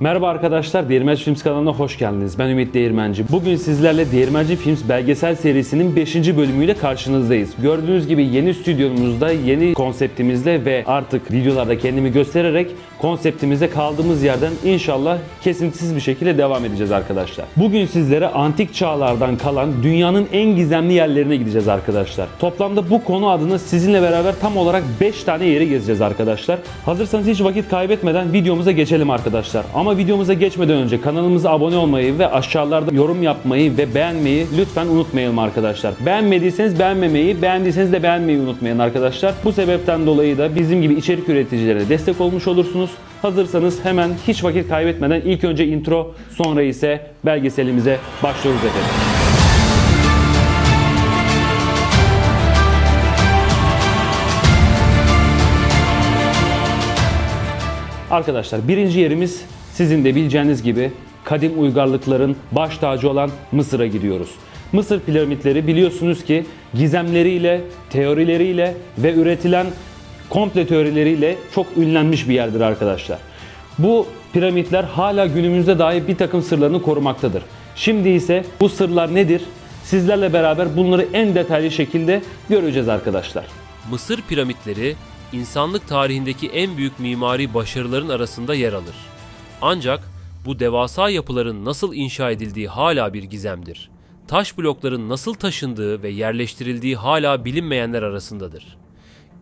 Merhaba arkadaşlar, Değirmenci Films kanalına hoş geldiniz. Ben Ümit Değirmenci. Bugün sizlerle Değirmenci Films belgesel serisinin 5. bölümüyle karşınızdayız. Gördüğünüz gibi yeni stüdyomuzda, yeni konseptimizde ve artık videolarda kendimi göstererek konseptimizde kaldığımız yerden inşallah kesintisiz bir şekilde devam edeceğiz arkadaşlar. Bugün sizlere antik çağlardan kalan dünyanın en gizemli yerlerine gideceğiz arkadaşlar. Toplamda bu konu adına sizinle beraber tam olarak 5 tane yeri gezeceğiz arkadaşlar. Hazırsanız hiç vakit kaybetmeden videomuza geçelim arkadaşlar. Ama videomuza geçmeden önce kanalımıza abone olmayı ve aşağılarda yorum yapmayı ve beğenmeyi lütfen unutmayalım arkadaşlar. Beğenmediyseniz beğenmemeyi, beğendiyseniz de beğenmeyi unutmayın arkadaşlar. Bu sebepten dolayı da bizim gibi içerik üreticilere destek olmuş olursunuz. Hazırsanız hemen hiç vakit kaybetmeden ilk önce intro sonra ise belgeselimize başlıyoruz efendim. Arkadaşlar birinci yerimiz sizin de bileceğiniz gibi kadim uygarlıkların baş tacı olan Mısır'a gidiyoruz. Mısır piramitleri biliyorsunuz ki gizemleriyle, teorileriyle ve üretilen komple teorileriyle çok ünlenmiş bir yerdir arkadaşlar. Bu piramitler hala günümüzde dahi bir takım sırlarını korumaktadır. Şimdi ise bu sırlar nedir? Sizlerle beraber bunları en detaylı şekilde göreceğiz arkadaşlar. Mısır piramitleri insanlık tarihindeki en büyük mimari başarıların arasında yer alır. Ancak bu devasa yapıların nasıl inşa edildiği hala bir gizemdir. Taş blokların nasıl taşındığı ve yerleştirildiği hala bilinmeyenler arasındadır.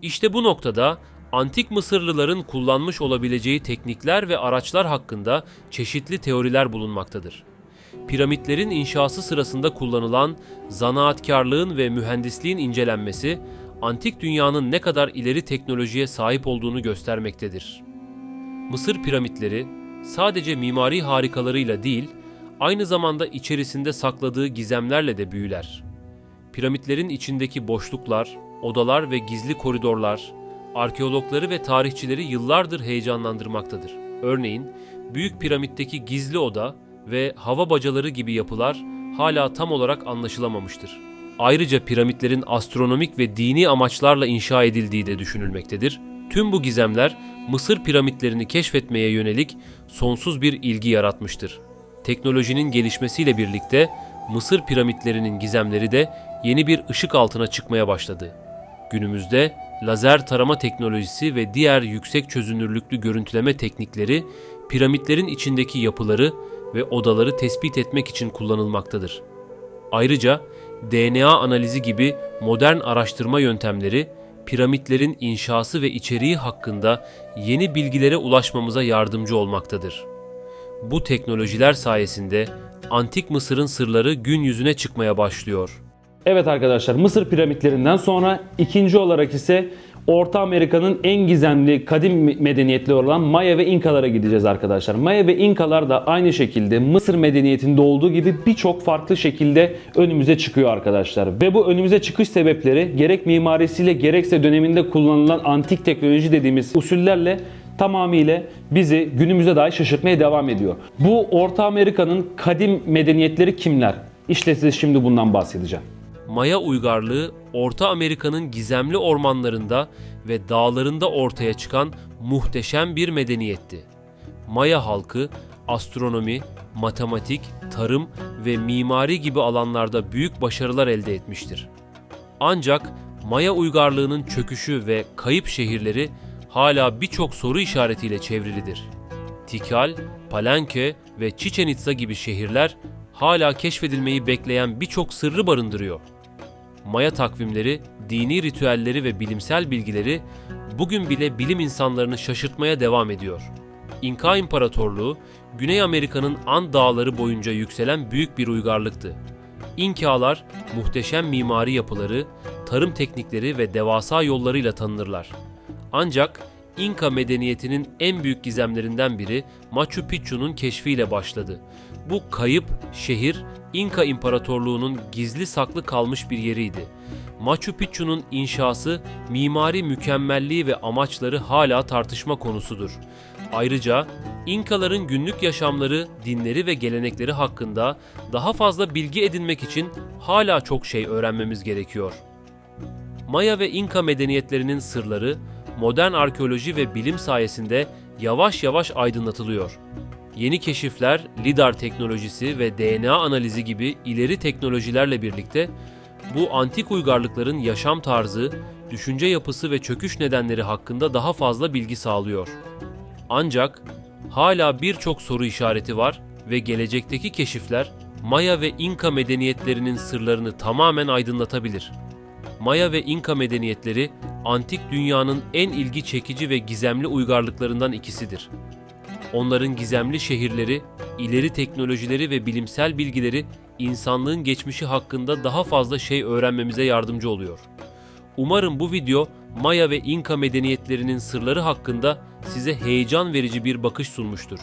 İşte bu noktada antik Mısırlıların kullanmış olabileceği teknikler ve araçlar hakkında çeşitli teoriler bulunmaktadır. Piramitlerin inşası sırasında kullanılan zanaatkarlığın ve mühendisliğin incelenmesi antik dünyanın ne kadar ileri teknolojiye sahip olduğunu göstermektedir. Mısır piramitleri sadece mimari harikalarıyla değil, aynı zamanda içerisinde sakladığı gizemlerle de büyüler. Piramitlerin içindeki boşluklar, odalar ve gizli koridorlar, arkeologları ve tarihçileri yıllardır heyecanlandırmaktadır. Örneğin, Büyük Piramit'teki gizli oda ve hava bacaları gibi yapılar hala tam olarak anlaşılamamıştır. Ayrıca piramitlerin astronomik ve dini amaçlarla inşa edildiği de düşünülmektedir. Tüm bu gizemler Mısır piramitlerini keşfetmeye yönelik sonsuz bir ilgi yaratmıştır. Teknolojinin gelişmesiyle birlikte Mısır piramitlerinin gizemleri de yeni bir ışık altına çıkmaya başladı. Günümüzde lazer tarama teknolojisi ve diğer yüksek çözünürlüklü görüntüleme teknikleri piramitlerin içindeki yapıları ve odaları tespit etmek için kullanılmaktadır. Ayrıca DNA analizi gibi modern araştırma yöntemleri piramitlerin inşası ve içeriği hakkında yeni bilgilere ulaşmamıza yardımcı olmaktadır. Bu teknolojiler sayesinde antik Mısır'ın sırları gün yüzüne çıkmaya başlıyor. Evet arkadaşlar Mısır piramitlerinden sonra ikinci olarak ise Orta Amerika'nın en gizemli kadim medeniyetleri olan Maya ve İnkalara gideceğiz arkadaşlar. Maya ve İnkalar da aynı şekilde Mısır medeniyetinde olduğu gibi birçok farklı şekilde önümüze çıkıyor arkadaşlar. Ve bu önümüze çıkış sebepleri gerek mimarisiyle gerekse döneminde kullanılan antik teknoloji dediğimiz usullerle tamamıyla bizi günümüze dahi şaşırtmaya devam ediyor. Bu Orta Amerika'nın kadim medeniyetleri kimler? İşte size şimdi bundan bahsedeceğim. Maya uygarlığı Orta Amerika'nın gizemli ormanlarında ve dağlarında ortaya çıkan muhteşem bir medeniyetti. Maya halkı astronomi, matematik, tarım ve mimari gibi alanlarda büyük başarılar elde etmiştir. Ancak Maya uygarlığının çöküşü ve kayıp şehirleri hala birçok soru işaretiyle çevrilidir. Tikal, Palenque ve Chichen Itza gibi şehirler hala keşfedilmeyi bekleyen birçok sırrı barındırıyor. Maya takvimleri, dini ritüelleri ve bilimsel bilgileri bugün bile bilim insanlarını şaşırtmaya devam ediyor. İnka İmparatorluğu, Güney Amerika'nın An dağları boyunca yükselen büyük bir uygarlıktı. İnkalar muhteşem mimari yapıları, tarım teknikleri ve devasa yollarıyla tanınırlar. Ancak İnka medeniyetinin en büyük gizemlerinden biri Machu Picchu'nun keşfiyle başladı. Bu kayıp şehir İnka İmparatorluğu'nun gizli saklı kalmış bir yeriydi. Machu Picchu'nun inşası, mimari mükemmelliği ve amaçları hala tartışma konusudur. Ayrıca İnkaların günlük yaşamları, dinleri ve gelenekleri hakkında daha fazla bilgi edinmek için hala çok şey öğrenmemiz gerekiyor. Maya ve İnka medeniyetlerinin sırları modern arkeoloji ve bilim sayesinde yavaş yavaş aydınlatılıyor. Yeni keşifler, lidar teknolojisi ve DNA analizi gibi ileri teknolojilerle birlikte bu antik uygarlıkların yaşam tarzı, düşünce yapısı ve çöküş nedenleri hakkında daha fazla bilgi sağlıyor. Ancak hala birçok soru işareti var ve gelecekteki keşifler Maya ve İnka medeniyetlerinin sırlarını tamamen aydınlatabilir. Maya ve İnka medeniyetleri antik dünyanın en ilgi çekici ve gizemli uygarlıklarından ikisidir. Onların gizemli şehirleri, ileri teknolojileri ve bilimsel bilgileri insanlığın geçmişi hakkında daha fazla şey öğrenmemize yardımcı oluyor. Umarım bu video Maya ve İnka medeniyetlerinin sırları hakkında size heyecan verici bir bakış sunmuştur.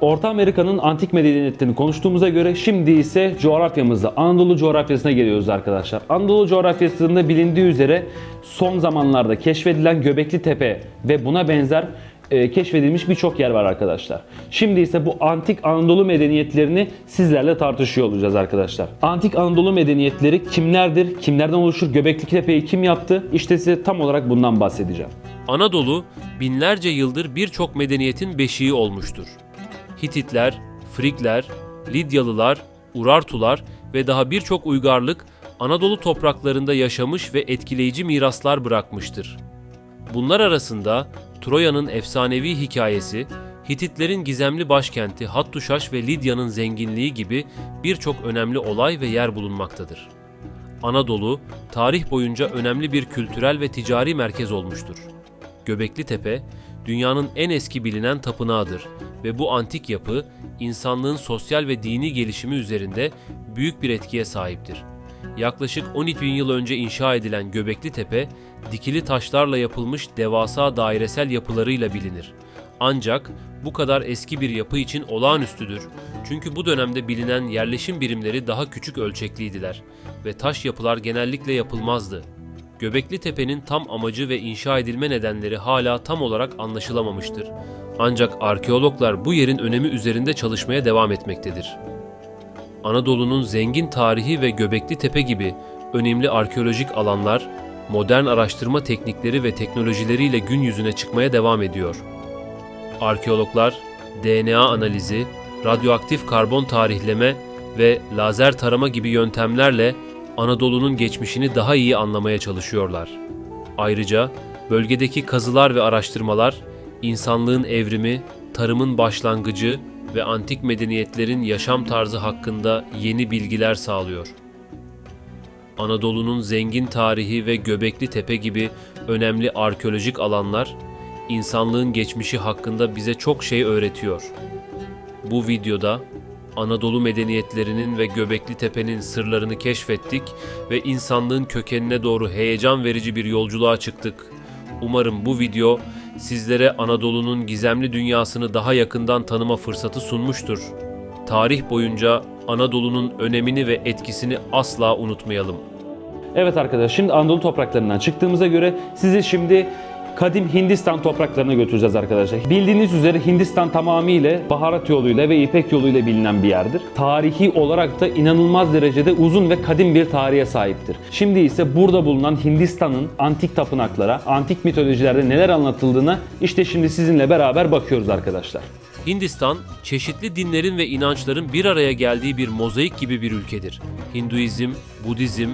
Orta Amerika'nın antik medeniyetlerini konuştuğumuza göre şimdi ise coğrafyamızda Anadolu coğrafyasına geliyoruz arkadaşlar. Anadolu coğrafyasında bilindiği üzere son zamanlarda keşfedilen Göbekli Tepe ve buna benzer e, keşfedilmiş birçok yer var arkadaşlar. Şimdi ise bu antik Anadolu medeniyetlerini sizlerle tartışıyor olacağız arkadaşlar. Antik Anadolu medeniyetleri kimlerdir? Kimlerden oluşur? Göbekli Tepe'yi kim yaptı? İşte size tam olarak bundan bahsedeceğim. Anadolu binlerce yıldır birçok medeniyetin beşiği olmuştur. Hititler, Frikler, Lidyalılar, Urartular ve daha birçok uygarlık Anadolu topraklarında yaşamış ve etkileyici miraslar bırakmıştır. Bunlar arasında Troya'nın efsanevi hikayesi, Hititlerin gizemli başkenti Hattuşaş ve Lidya'nın zenginliği gibi birçok önemli olay ve yer bulunmaktadır. Anadolu, tarih boyunca önemli bir kültürel ve ticari merkez olmuştur. Göbekli Tepe, dünyanın en eski bilinen tapınağıdır ve bu antik yapı insanlığın sosyal ve dini gelişimi üzerinde büyük bir etkiye sahiptir. Yaklaşık 12 bin yıl önce inşa edilen Göbekli Tepe, dikili taşlarla yapılmış devasa dairesel yapılarıyla bilinir. Ancak bu kadar eski bir yapı için olağanüstüdür. Çünkü bu dönemde bilinen yerleşim birimleri daha küçük ölçekliydiler ve taş yapılar genellikle yapılmazdı. Göbekli Tepe'nin tam amacı ve inşa edilme nedenleri hala tam olarak anlaşılamamıştır. Ancak arkeologlar bu yerin önemi üzerinde çalışmaya devam etmektedir. Anadolu'nun zengin tarihi ve Göbekli Tepe gibi önemli arkeolojik alanlar, modern araştırma teknikleri ve teknolojileriyle gün yüzüne çıkmaya devam ediyor. Arkeologlar, DNA analizi, radyoaktif karbon tarihleme ve lazer tarama gibi yöntemlerle Anadolu'nun geçmişini daha iyi anlamaya çalışıyorlar. Ayrıca bölgedeki kazılar ve araştırmalar insanlığın evrimi, tarımın başlangıcı ve antik medeniyetlerin yaşam tarzı hakkında yeni bilgiler sağlıyor. Anadolu'nun zengin tarihi ve Göbekli Tepe gibi önemli arkeolojik alanlar insanlığın geçmişi hakkında bize çok şey öğretiyor. Bu videoda Anadolu medeniyetlerinin ve Göbekli Tepe'nin sırlarını keşfettik ve insanlığın kökenine doğru heyecan verici bir yolculuğa çıktık. Umarım bu video sizlere Anadolu'nun gizemli dünyasını daha yakından tanıma fırsatı sunmuştur. Tarih boyunca Anadolu'nun önemini ve etkisini asla unutmayalım. Evet arkadaşlar şimdi Anadolu topraklarından çıktığımıza göre sizi şimdi kadim Hindistan topraklarına götüreceğiz arkadaşlar. Bildiğiniz üzere Hindistan tamamıyla baharat yoluyla ve ipek yoluyla bilinen bir yerdir. Tarihi olarak da inanılmaz derecede uzun ve kadim bir tarihe sahiptir. Şimdi ise burada bulunan Hindistan'ın antik tapınaklara, antik mitolojilerde neler anlatıldığına işte şimdi sizinle beraber bakıyoruz arkadaşlar. Hindistan, çeşitli dinlerin ve inançların bir araya geldiği bir mozaik gibi bir ülkedir. Hinduizm, Budizm,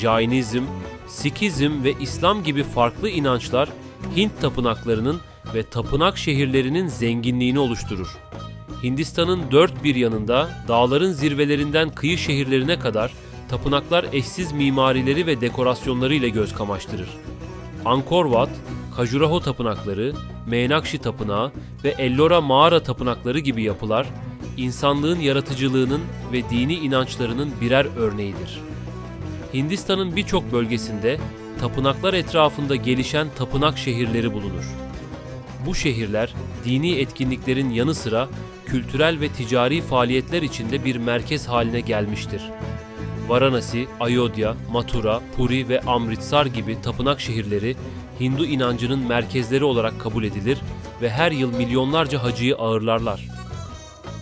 Jainizm, Sikizm ve İslam gibi farklı inançlar Hint tapınaklarının ve tapınak şehirlerinin zenginliğini oluşturur. Hindistan'ın dört bir yanında dağların zirvelerinden kıyı şehirlerine kadar tapınaklar eşsiz mimarileri ve dekorasyonları ile göz kamaştırır. Angkor Wat, Khajuraho tapınakları, Meenakshi tapınağı ve Ellora mağara tapınakları gibi yapılar insanlığın yaratıcılığının ve dini inançlarının birer örneğidir. Hindistan'ın birçok bölgesinde tapınaklar etrafında gelişen tapınak şehirleri bulunur. Bu şehirler dini etkinliklerin yanı sıra kültürel ve ticari faaliyetler içinde bir merkez haline gelmiştir. Varanasi, Ayodhya, Mathura, Puri ve Amritsar gibi tapınak şehirleri Hindu inancının merkezleri olarak kabul edilir ve her yıl milyonlarca hacıyı ağırlarlar.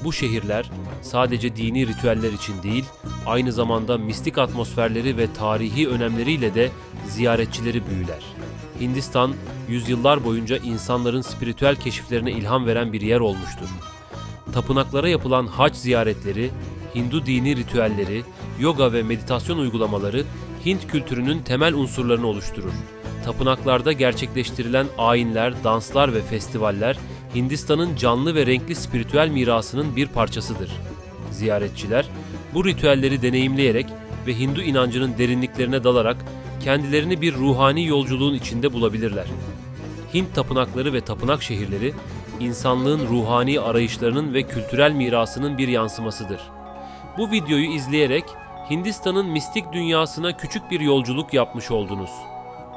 Bu şehirler sadece dini ritüeller için değil, aynı zamanda mistik atmosferleri ve tarihi önemleriyle de ziyaretçileri büyüler. Hindistan, yüzyıllar boyunca insanların spiritüel keşiflerine ilham veren bir yer olmuştur. tapınaklara yapılan hac ziyaretleri, Hindu dini ritüelleri, yoga ve meditasyon uygulamaları Hint kültürünün temel unsurlarını oluşturur. Tapınaklarda gerçekleştirilen ayinler, danslar ve festivaller Hindistan'ın canlı ve renkli spiritüel mirasının bir parçasıdır. Ziyaretçiler bu ritüelleri deneyimleyerek ve Hindu inancının derinliklerine dalarak kendilerini bir ruhani yolculuğun içinde bulabilirler. Hint tapınakları ve tapınak şehirleri insanlığın ruhani arayışlarının ve kültürel mirasının bir yansımasıdır. Bu videoyu izleyerek Hindistan'ın mistik dünyasına küçük bir yolculuk yapmış oldunuz.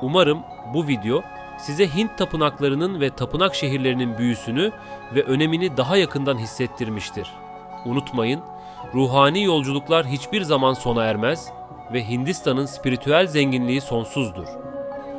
Umarım bu video size Hint tapınaklarının ve tapınak şehirlerinin büyüsünü ve önemini daha yakından hissettirmiştir. Unutmayın, ruhani yolculuklar hiçbir zaman sona ermez ve Hindistan'ın spiritüel zenginliği sonsuzdur.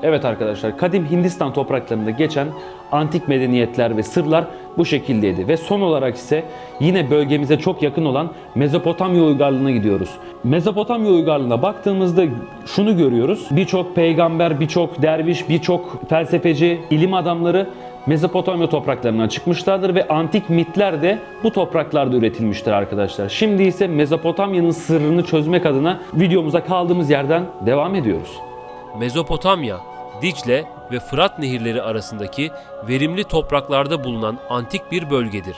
Evet arkadaşlar, kadim Hindistan topraklarında geçen antik medeniyetler ve sırlar bu şekildeydi. Ve son olarak ise yine bölgemize çok yakın olan Mezopotamya uygarlığına gidiyoruz. Mezopotamya uygarlığına baktığımızda şunu görüyoruz. Birçok peygamber, birçok derviş, birçok felsefeci, ilim adamları Mezopotamya topraklarından çıkmışlardır ve antik mitler de bu topraklarda üretilmiştir arkadaşlar. Şimdi ise Mezopotamya'nın sırrını çözmek adına videomuza kaldığımız yerden devam ediyoruz. Mezopotamya, Dicle ve Fırat nehirleri arasındaki verimli topraklarda bulunan antik bir bölgedir.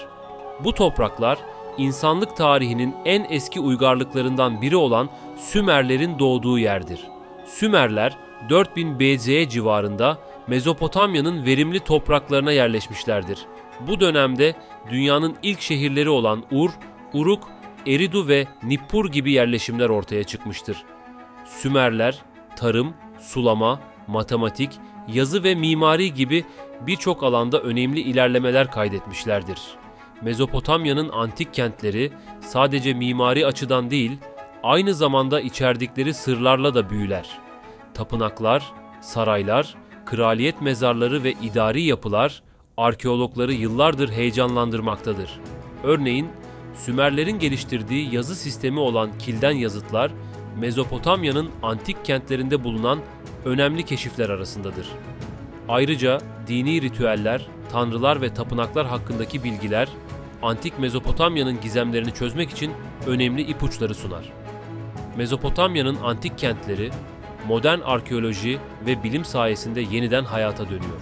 Bu topraklar insanlık tarihinin en eski uygarlıklarından biri olan Sümerlerin doğduğu yerdir. Sümerler 4000 BC civarında Mezopotamya'nın verimli topraklarına yerleşmişlerdir. Bu dönemde dünyanın ilk şehirleri olan Ur, Uruk, Eridu ve Nippur gibi yerleşimler ortaya çıkmıştır. Sümerler tarım, sulama, matematik, yazı ve mimari gibi birçok alanda önemli ilerlemeler kaydetmişlerdir. Mezopotamya'nın antik kentleri sadece mimari açıdan değil, aynı zamanda içerdikleri sırlarla da büyüler. Tapınaklar, saraylar, kraliyet mezarları ve idari yapılar arkeologları yıllardır heyecanlandırmaktadır. Örneğin Sümerlerin geliştirdiği yazı sistemi olan kilden yazıtlar Mezopotamya'nın antik kentlerinde bulunan önemli keşifler arasındadır. Ayrıca dini ritüeller, tanrılar ve tapınaklar hakkındaki bilgiler antik Mezopotamya'nın gizemlerini çözmek için önemli ipuçları sunar. Mezopotamya'nın antik kentleri modern arkeoloji ve bilim sayesinde yeniden hayata dönüyor.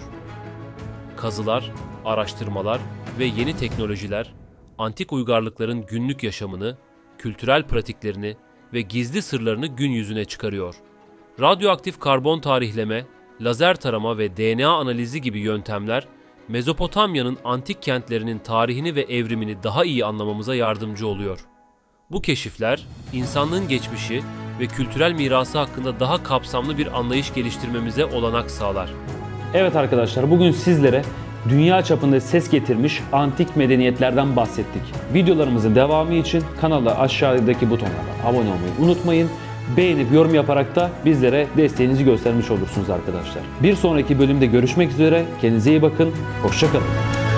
Kazılar, araştırmalar ve yeni teknolojiler antik uygarlıkların günlük yaşamını, kültürel pratiklerini ve gizli sırlarını gün yüzüne çıkarıyor. Radyoaktif karbon tarihleme, lazer tarama ve DNA analizi gibi yöntemler Mezopotamya'nın antik kentlerinin tarihini ve evrimini daha iyi anlamamıza yardımcı oluyor. Bu keşifler insanlığın geçmişi ve kültürel mirası hakkında daha kapsamlı bir anlayış geliştirmemize olanak sağlar. Evet arkadaşlar bugün sizlere dünya çapında ses getirmiş antik medeniyetlerden bahsettik. Videolarımızın devamı için kanala aşağıdaki butonlara abone olmayı unutmayın. Beğenip yorum yaparak da bizlere desteğinizi göstermiş olursunuz arkadaşlar. Bir sonraki bölümde görüşmek üzere. Kendinize iyi bakın. Hoşçakalın.